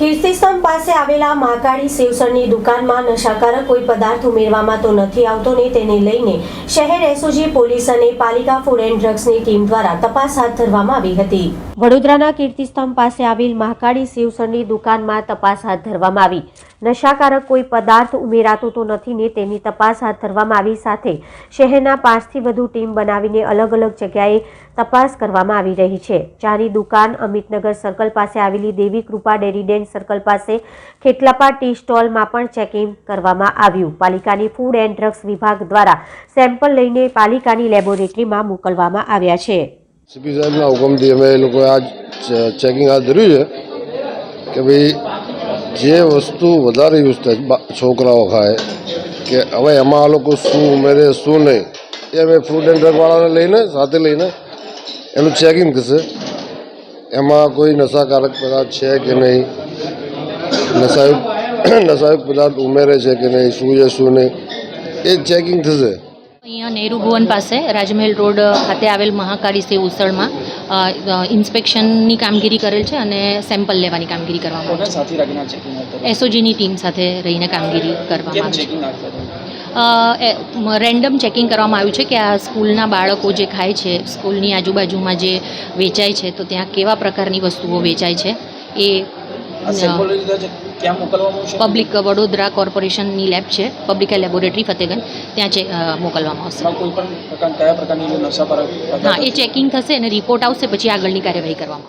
કીર્તિસ્તંભ પાસે આવેલા મહાકાળી સેવસરની દુકાનમાં નશાકારક કોઈ પદાર્થ ઉમેરવામાં તો નથી આવતો ને તેને લઈને શહેર એસઓજી પોલીસ અને પાલિકા ફૂડ એન્ડ ડ્રગ્સની ટીમ દ્વારા તપાસ હાથ ધરવામાં આવી હતી. વડોદરાના કીર્તિસ્તંભ પાસે આવેલ મહાકાળી સેવસરની દુકાનમાં તપાસ હાથ ધરવામાં આવી. નશાકારક કોઈ પદાર્થ ઉમેરાતો તો નથી ને તેની તપાસ હાથ ધરવામાં આવી સાથે શહેરના પાંચથી વધુ ટીમ બનાવીને અલગ અલગ જગ્યાએ તપાસ કરવામાં આવી રહી છે. ચાની દુકાન અમિતનગર સર્કલ પાસે આવેલી દેવી કૃપા ડેરીડેન્ટ સર્કલ પાસે ખેટલાપા ટી સ્ટોલમાં પણ ચેકિંગ કરવામાં આવ્યું. પાલિકાની ફૂડ એન્ડ ડ્રગ્સ વિભાગ દ્વારા સેમ્પલ લઈને પાલિકાની લેબોરેટરીમાં મોકલવામાં આવ્યા છે. સીપી સાહેબના હુકમથી અમે લોકોએ આ ચેકિંગ હાથ ધર્યું છે કે ભાઈ જે વસ્તુ વધારે યુઝ થાય છોકરાઓ ખાય, કે હવે એમાં આ લોકો શું ઉમેરે, શું નહીં, એ અમે ફૂડ એન્ડ ડ્રગવાળાને લઈને, સાથે લઈને એનું ચેકિંગ થશે. એમાં કોઈ નશાકારક પદાર્થ છે કે નહીં, નશાયુક્ત નશાયુક્ત પદાર્થ ઉમેરે છે કે નહીં, શું છે, શું નહીં, એ ચેકિંગ થશે. અહીંયા નેહરુ ભુવન પાસે રાજમહેલ રોડ ખાતે આવેલ મહાકાળી સેવ ઉસળમાં ઇન્સ્પેક્શનની કામગીરી કરેલ છે અને સેમ્પલ લેવાની કામગીરી કરવામાં આવી છે. એસઓજીની ટીમ સાથે રહીને કામગીરી કરવામાં આવી છે? રેન્ડમ ચેકિંગ કરવામાં આવ્યું છે કે આ સ્કૂલના બાળકો જે ખાય છે સ્કૂલની આજુબાજુમાં જે વેચાય છે તો ત્યાં કેવા પ્રકારની વસ્તુઓ વેચાય છે એ પબ્લિક વડોદરા કોર્પોરેશનની લેબ છે પબ્લિક લેબોરેટરી ફતેગંજ. ત્યાં છે મોકલવામાં આવશે. હા એ ચેકિંગ થશે અને રિપોર્ટ આવશે પછી આગળની કાર્યવાહી કરવામાં